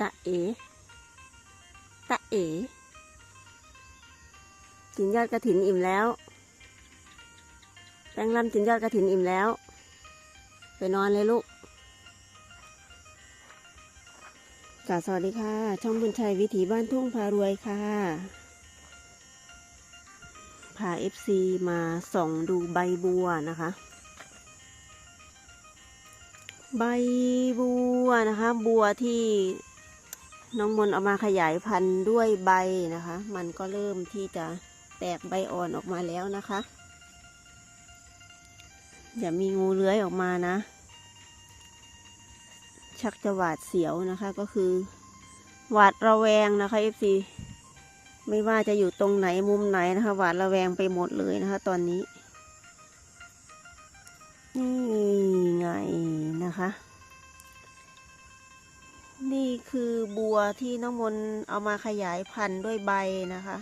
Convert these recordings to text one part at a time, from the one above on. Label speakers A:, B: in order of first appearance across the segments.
A: ตะเอ ตะเอ กินยอดกระถินอิ่มแล้ว แป้งลำกินยอดกระถินอิ่มแล้ว ไปนอนเลยลูกกาสวัสดีค่ะ ช่องบุญชัยวิถีบ้านทุ่งพารวยค่ะ พาเอฟซีมาส่องดูใบบัวนะคะ ใบบัวนะคะ บัวที่ น้องมนเอามาขยายพันธุ์ด้วยใบนะคะ มันก็เริ่มที่จะแตกใบอ่อนออกมาแล้วนะคะอย่ามีงูเลื้อยออกมานะ ชักจะหวาดเสียวนะคะก็คือ หวาดระแวงนะคะ FC ไม่ว่าจะอยู่ตรงไหนมุมไหนนะคะ หวาดระแวงไปหมดเลยนะคะ ตอนนี้ นี่ไงนะคะ คือบัวที่น้องมนเอามาขยายพันธุ์ด้วยใบนะคะ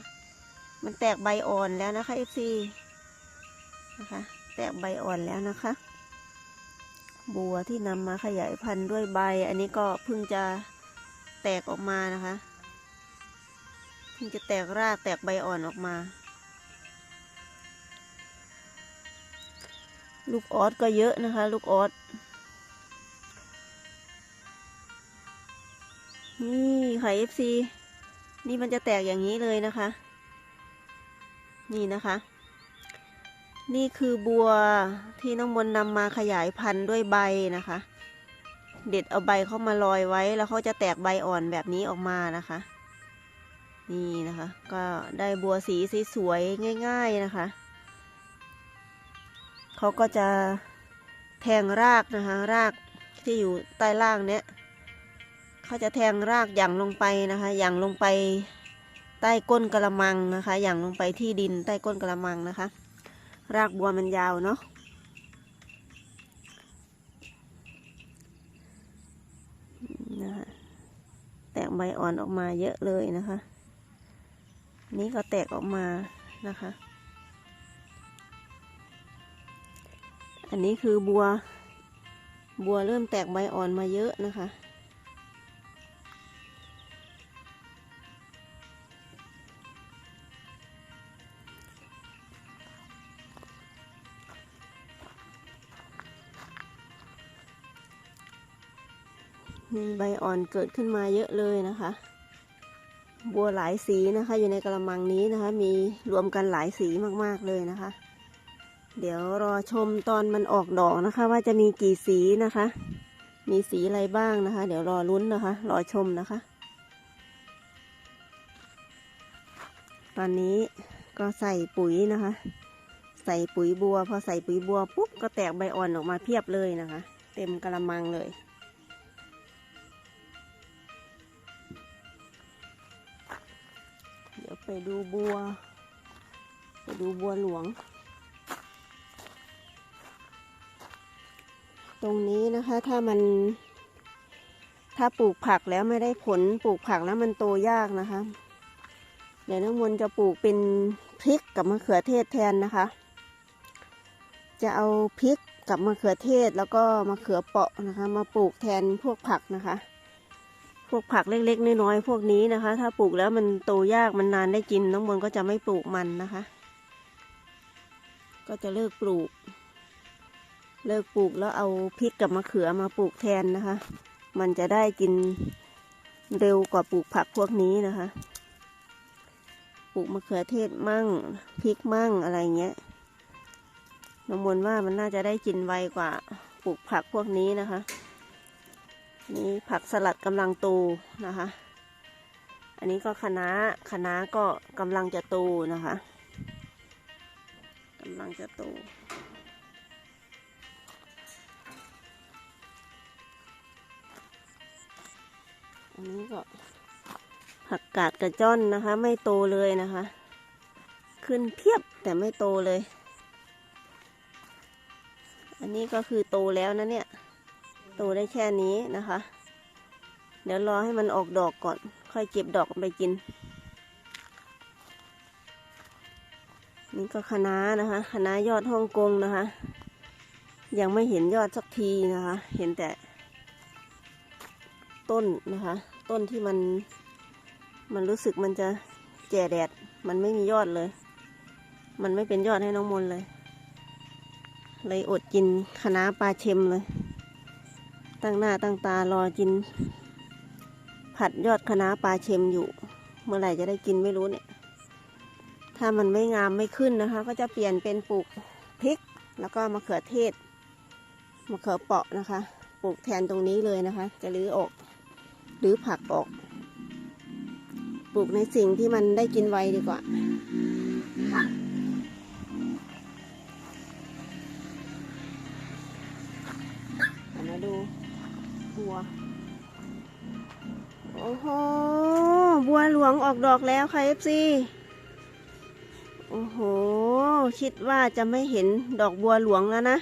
A: มันแตกใบอ่อนแล้วนะคะ FC นะคะ แตกใบอ่อนแล้วนะคะ บัวที่นำมาขยายพันธุ์ด้วยใบ อันนี้ก็เพิ่งจะแตกออกมานะคะเพิ่งจะแตกรากแตกใบอ่อนออกมา ลูกออสก็เยอะนะคะ ลูกออส นี่ค่ะ FC นี่มันจะแตกอย่างนี้เลยนะคะ นี่นะคะ นี่คือบัวที่น้องมนนำมาขยายพันธุ์ด้วยใบนะคะ เด็ดเอาใบเข้ามาลอยไว้ แล้วเขาจะแตกใบอ่อนแบบนี้ออกมานะคะ นี่นะคะ ก็ได้บัวสีสวยๆง่าย ๆนะคะเขาก็จะแทงรากนะคะ รากที่อยู่ใต้ล่างเนี้ย เขาจะแทงรากหย่างลงไปนะคะหย่างลงไปใต้ก้นกระมังนะคะหย่างลงไปที่ดินใต้ก้นกระมังนะคะ รากบัวมันยาวเนาะนะคะแตกใบอ่อนออกมาเยอะเลยนะคะ นี่ก็แตกออกมานะคะ อันนี้คือบัว บัวเริ่มแตกใบอ่อนมาเยอะนะคะ มีใบอ่อนเกิดขึ้นมาเยอะเลยนะคะ บัวหลายสีนะคะ อยู่ในกระมังนี้นะคะ มีรวมกันหลายสีมากๆเลยนะคะ เดี๋ยวรอชมตอนมันออกดอกนะคะ ว่าจะมีกี่สีนะคะ มีสีอะไรบ้างนะคะ เดี๋ยวรอลุ้นนะคะ รอชมนะคะ ตอนนี้ก็ใส่ปุ๋ยนะคะ ใส่ปุ๋ยบัว พอใส่ปุ๋ยบัวปุ๊บก็แตกใบอ่อนออกมาเพียบเลยนะคะ เต็มกระมังเลย ไปดูบัว ไปดูบัวหลวง ตรงนี้นะคะถ้ามัน ถ้าปลูกผักแล้วไม่ได้ผลปลูกผักแล้วมันโตยากนะคะ เดี๋ยวน้องมนจะปลูกเป็นพริกกับมะเขือเทศแทนนะคะ จะเอาพริกกับมะเขือเทศแล้วก็มะเขือเปาะนะคะ มาปลูกแทนพวกผักนะคะ วกผักเล็กๆน้อยๆพวกนี้นะคะ ถ้าปลูกแล้วมันโตยากมันนานได้กินน้องมนก็จะไม่ปลูกมันนะคะ ก็จะเลิกปลูก เลิกปลูกแล้วเอาพริกกับมะเขือมาปลูกแทนนะคะ มันจะได้กินเร็วกว่าปลูกผักพวกนี้นะคะ ปลูกมะเขือเทศมั่งพริกมั่งอะไรเงี้ยน้องมนว่ามันน่าจะได้กินไวกว่าปลูกผักพวกนี้นะคะ นี่ผักสลัดกำลังโตนะคะ อันนี้ก็คะน้าคะน้าก็กำลังจะโตนะคะกำลังจะโตอันนี้ก็ผักกาดกระจ้อนนะคะ ไม่โตเลยนะคะ ขึ้นเพียบแต่ไม่โตเลย อันนี้ก็คือโตแล้วนะเนี่ย โตได้แค่นี้นะคะ เดี๋ยวรอให้มันออกดอกก่อน ค่อยเก็บดอกไปกิน นี่ก็คะน้านะคะคะน้ายอดฮ่องกงนะคะ ยังไม่เห็นยอดสักทีนะคะ เห็นแต่ ต้นนะคะ ต้นที่มัน มันรู้สึกมันจะแก่แดด มันไม่มียอดเลย มันไม่เป็นยอดให้น้องมนเลย เลยอดกินคะน้าปลาเค็มเลย ตั้งหน้าตั้งตารอกิน ผัดยอดคะน้าปลาเค็มอยู่ เมื่อไหร่จะได้กินไม่รู้เนี่ย ถ้ามันไม่งามไม่ขึ้นนะคะ ก็จะเปลี่ยนเป็นปลูกพริก แล้วก็มะเขือเทศมะเขือเปราะนะคะ ปลูกแทนตรงนี้เลยนะคะ จะรื้อออกหรือผักออก ปลูกในสิ่งที่มันได้กินไวดีกว่ามาดู บัว โอ้โห บัวหลวงออกดอกแล้วค่ะเอฟซีโอ้โห คิดว่าจะไม่เห็นดอกบัวหลวงแล้วนะ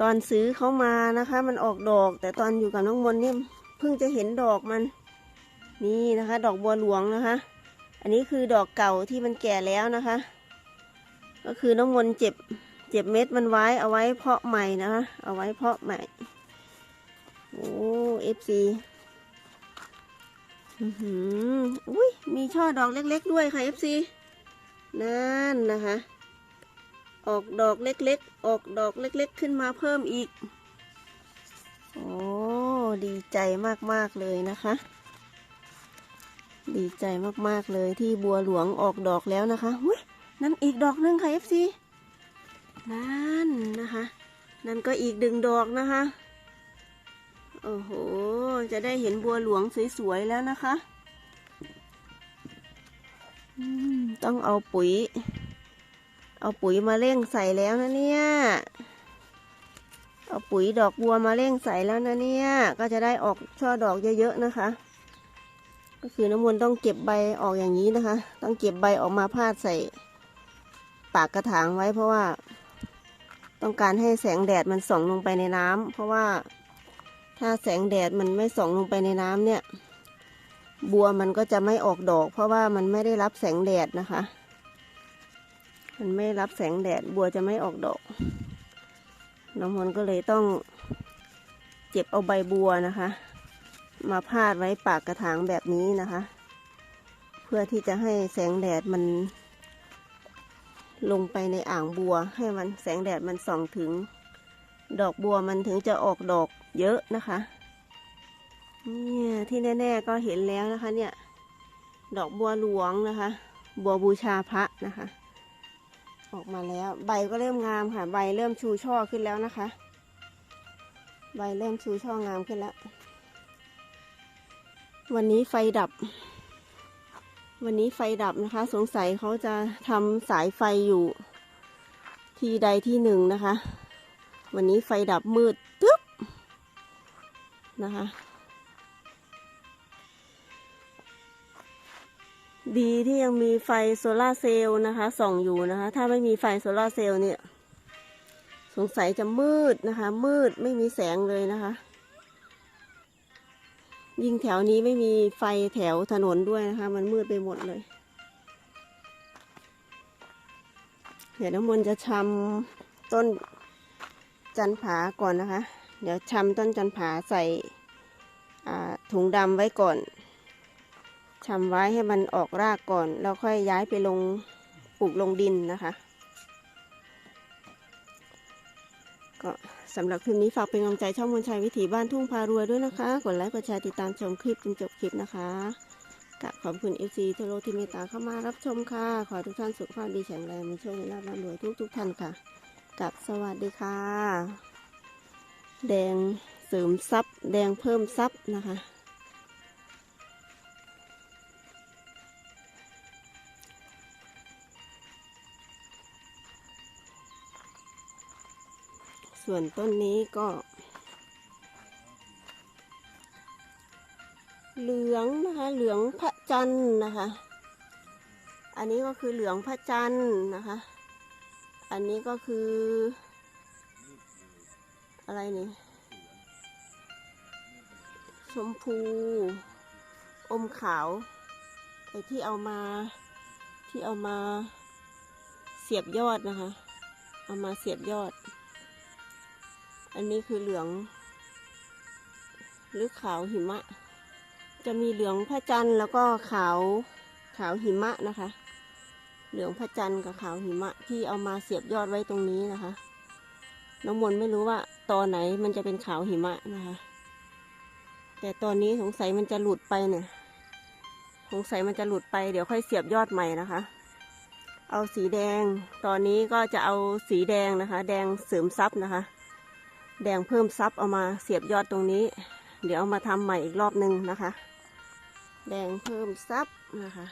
A: ตอนซื้อเขามานะคะ มันออกดอก แต่ตอนอยู่กับน้องมนเนี่ยเพิ่งจะเห็นดอกมัน นี่นะคะ ดอกบัวหลวงนะคะ อันนี้คือดอกเก่าที่มันแก่แล้วนะคะ ก็คือน้องมนเจ็บเจ็บเม็ดมันไว้เอาไว้เพาะใหม่นะคะ เอาไว้เพาะใหม่ โอ้เอฟซีอือหืออุ้ยมีช่อดอกเล็ก ๆ ด้วยค่ะเอฟซีนั่นนะคะ ออกดอกเล็ก ๆ ออกดอกเล็ก ๆ ขึ้นมาเพิ่มอีก โอ้ดีใจมาก ๆ เลยนะคะ ดีใจมาก ๆ เลยที่บัวหลวงออกดอกแล้วนะคะอุ้ยนั่นอีกดอกหนึงค่ะเอฟซีนั่นนะคะ นั่นก็อีกดึงดอกนะคะ โอ้โห จะได้เห็นบัวหลวงสวยๆแล้วนะคะต้องเอาปุ๋ย เอาปุ๋ยมาเร่งใส่แล้วนะเนี่ย เอาปุ๋ยดอกบัวมาเร่งใส่แล้วนะเนี่ย ก็จะได้ออกช่อดอกเยอะๆนะคะ ก็คือน้ำมนต์ต้องเก็บใบออกอย่างนี้นะคะ ต้องเก็บใบออกมาพาดใส่ ปากกระถางไว้เพราะว่า ต้องการให้แสงแดดมันส่องลงไปในน้ำเพราะว่า ถ้าแสงแดดมันไม่ส่องลงไปในน้ำเนี่ย บัวมันก็จะไม่ออกดอก เพราะว่ามันไม่ได้รับแสงแดดนะคะ มันไม่รับแสงแดดบัวจะไม่ออกดอก น้องมนก็เลยต้องเจ็บเอาใบบัวนะคะ มาพาดไว้ปากกระถางแบบนี้นะคะ เพื่อที่จะให้แสงแดดมัน ลงไปในอ่างบัว ให้มันแสงแดดมันส่องถึง ดอกบัวมันถึงจะออกดอกเยอะนะคะ เนี่ยที่แน่ๆก็เห็นแล้วนะคะเนี่ย ดอกบัวหลวงนะคะ บัวบูชาพระนะคะ ออกมาแล้ว ใบก็เริ่มงามค่ะ ใบเริ่มชูช่อขึ้นแล้วนะคะ ใบเริ่มชูช่องามขึ้นแล้ว วันนี้ไฟดับ วันนี้ไฟดับนะคะ สงสัยเขาจะทำสายไฟอยู่ที่ใดที่หนึ่งนะคะ วันนี้ไฟดับมืดตึ๊บ นะคะ ดีที่ยังมีไฟโซลาเซลล์นะคะ ส่องอยู่นะคะ ถ้าไม่มีไฟโซลาเซลล์เนี่ย สงสัยจะมืดนะคะ มืดไม่มีแสงเลยนะคะ ยิ่งแถวนี้ไม่มีไฟแถวถนนด้วยนะคะ มันมืดไปหมดเลย เดี๋ยวน้ำมนต์จะชำต้นจันผาก่อนนะคะ เดี๋ยวชำต้นจันผาใส่ถุงดำไว้ก่อนชำไว้ให้มันออกรากก่อน แล้วค่อยย้ายไปลงปลูกลงดินนะคะ ก็สำหรับคลิปนี้ฝากเป็นกำลังใจช่องมนชัยวิถีบ้านทุ่งพารวยด้วยนะคะ กดไลค์กดแชร์ติดตามชมคลิปจนจบคลิปนะคะกับขอบคุณเอฟซีทโลที่เมตตาเข้ามารับชมค่ะ ขอทุกท่านสุขภาพดีแข็งแรงมีโชคมีลาภร่ำรวยทุกทุกๆท่านค่ะ กับสวัสดีค่ะ แดงเสริมทรัพย์แดงเพิ่มทรัพย์นะคะ ส่วนต้นนี้ก็ เหลืองนะคะ เหลืองพระจันทร์นะคะ อันนี้ก็คือเหลืองพระจันทร์นะคะ อันนี้ก็คือ อะไรนี่ ชมพู อมขาวไอ้ที่เอามาที่เอามาเสียบยอดนะคะ เอามาเสียบยอด อันนี้คือเหลือง หรือขาวหิมะ จะมีเหลืองพระจันทร์แล้วก็ขาวขาวหิมะนะคะ เหลืองพระจันทร์กับขาวหิมะที่เอามาเสียบยอดไว้ตรงนี้นะคะ น้ำมนต์ไม่รู้ว่าตอนไหนมันจะเป็นขาวหิมะนะคะ แต่ตอนนี้สงสัยมันจะหลุดไปเนี่ย สงสัยมันจะหลุดไปเดี๋ยวค่อยเสียบยอดใหม่นะคะ เอาสีแดง ตอนนี้ก็จะเอาสีแดงนะคะ แดงเสริมซับนะคะ แดงเพิ่มซับเอามาเสียบยอดตรงนี้ เดี๋ยวเอามาทำใหม่อีกรอบหนึ่งนะคะ แดงเพิ่มซับนะคะ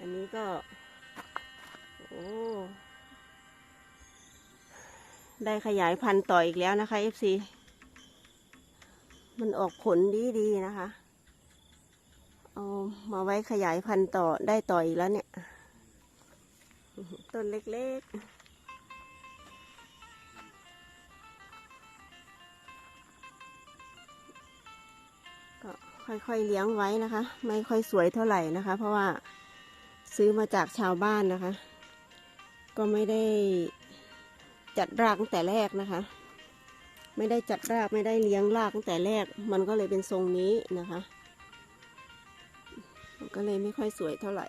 A: อันนี้ก็ โอ้ได้ขยายพันธุ์ต่ออีกแล้วนะคะ FC มันออกผลดีๆนะคะ เอามาไว้ขยายพันธุ์ต่อได้ต่ออีกแล้วเนี่ย ต้นเล็กๆก็ค่อยๆเลี้ยงไว้นะคะ ไม่ค่อยสวยเท่าไหร่นะคะ เพราะว่า ซื้อมาจากชาวบ้านนะคะ ก็ไม่ได้จัดรากตั้งแต่แรกนะคะ ไม่ได้จัดรากไม่ได้เลี้ยงรากตั้งแต่แรก มันก็เลยเป็นทรงนี้นะคะ มันก็เลยไม่ค่อยสวยเท่าไหร่